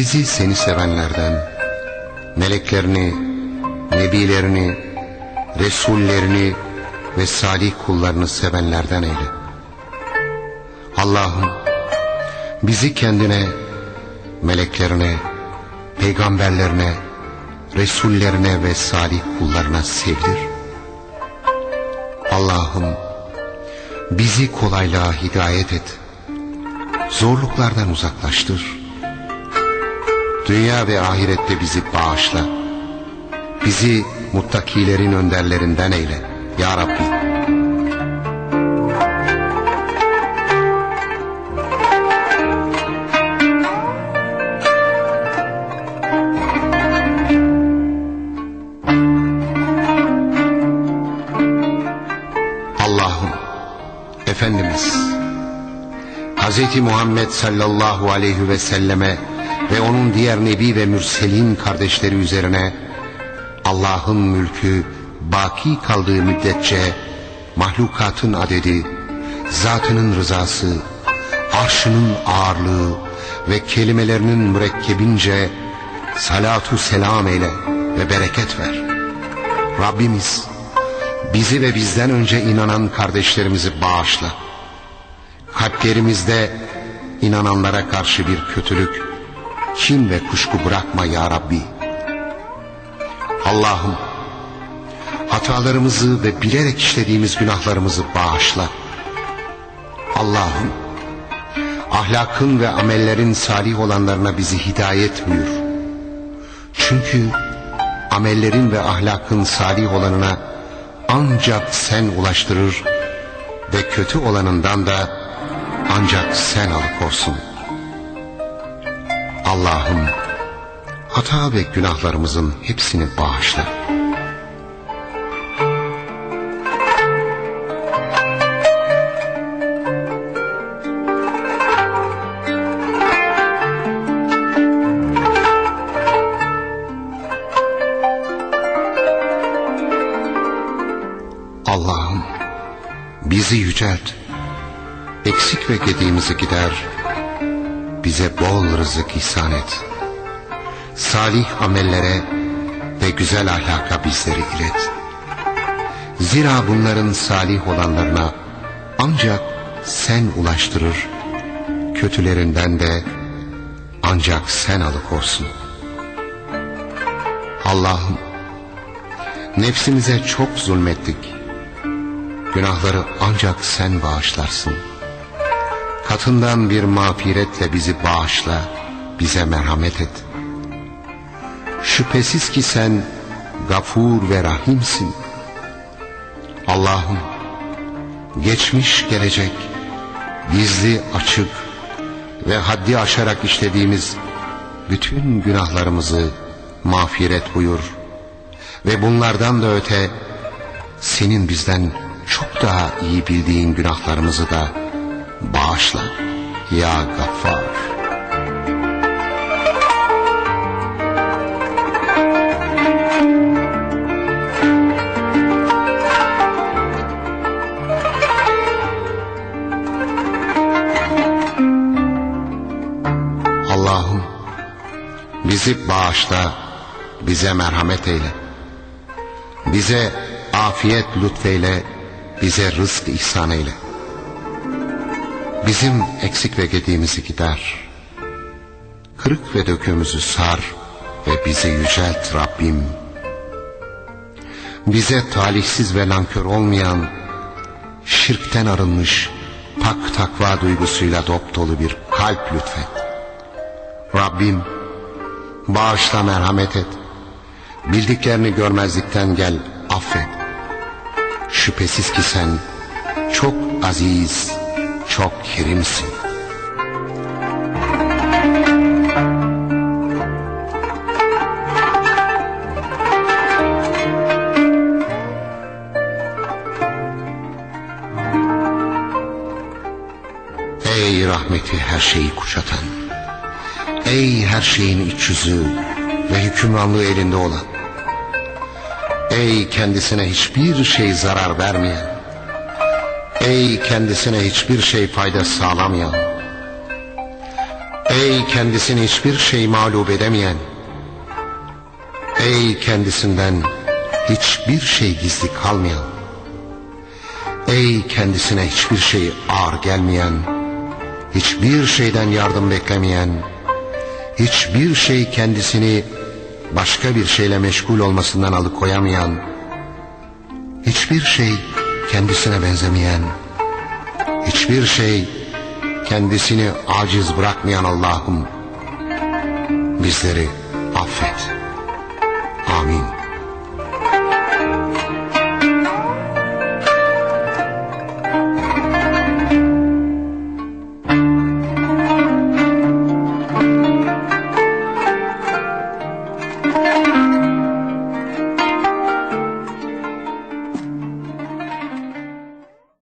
Bizi seni sevenlerden, meleklerini, nebilerini, resullerini ve salih kullarını sevenlerden eyle. Allah'ım bizi kendine, meleklerine, peygamberlerine, resullerine ve salih kullarına sevdir. Allah'ım bizi kolaylığa hidayet et. Zorluklardan uzaklaştır. Dünya ve ahirette bizi bağışla. Bizi muttakilerin önderlerinden eyle. Ya Rabbi. Allah'ım, Efendimiz, Hz. Muhammed sallallahu aleyhi ve selleme ve onun diğer nebi ve mürselin kardeşleri üzerine Allah'ın mülkü baki kaldığı müddetçe mahlukatın adedi, zatının rızası, arşının ağırlığı ve kelimelerinin mürekkebince salatu selam eyle ve bereket ver. Rabbimiz bizi ve bizden önce inanan kardeşlerimizi bağışla. Kalplerimizde inananlara karşı bir kötülük, kin ve kuşku bırakma ya Rabbi. Allah'ım hatalarımızı ve bilerek işlediğimiz günahlarımızı bağışla. Allah'ım ahlakın ve amellerin salih olanlarına bizi hidayet buyur. Çünkü amellerin ve ahlakın salih olanına ancak sen ulaştırır ve kötü olanından da ancak sen alıkorsun. Allah'ım hata ve günahlarımızın hepsini bağışla. Allah'ım bizi yücelt. Eksik ve gediğimizi gider. Bize bol rızık ihsan et. Salih amellere ve güzel ahlaka bizleri ilet. Zira bunların salih olanlarına ancak sen ulaştırır. Kötülerinden de ancak sen alıkorsun. Allah'ım nefsimize çok zulmettik. Günahları ancak sen bağışlarsın. Katından bir mağfiretle bizi bağışla, bize merhamet et. Şüphesiz ki sen gafur ve rahimsin. Allah'ım geçmiş gelecek, gizli açık ve haddi aşarak işlediğimiz bütün günahlarımızı mağfiret buyur. Ve bunlardan da öte senin bizden çok daha iyi bildiğin günahlarımızı da bağışla ya Gaffar. Allah'ım bizi bağışla, bize merhamet eyle. Bize afiyet lütfeyle, bize rızk ihsan eyle. Bizim eksik ve gediğimizi gider. Kırık ve dökümüzü sar ve bizi yücelt Rabbim. Bize talihsiz ve nankör olmayan, şirkten arınmış, pak takva duygusuyla dop dolu bir kalp lütfet. Rabbim, bağışla merhamet et. Bildiklerini görmezlikten gel, affet. Şüphesiz ki sen çok aziz, çok kerimsin. Ey rahmeti her şeyi kuşatan, ey her şeyin iç yüzü ve hükümranlığı elinde olan, ey kendisine hiçbir şey zarar vermeyen, ey kendisine hiçbir şey fayda sağlamayan, Ey kendisini hiçbir şey mağlup edemeyen, ey kendisinden hiçbir şey gizli kalmayan, ey kendisine hiçbir şey ağır gelmeyen, hiçbir şeyden yardım beklemeyen, hiçbir şey kendisini başka bir şeyle meşgul olmasından alıkoyamayan, hiçbir şey kendisine benzemeyen, hiçbir şey kendisini aciz bırakmayan Allah'ım bizleri affet. Amin.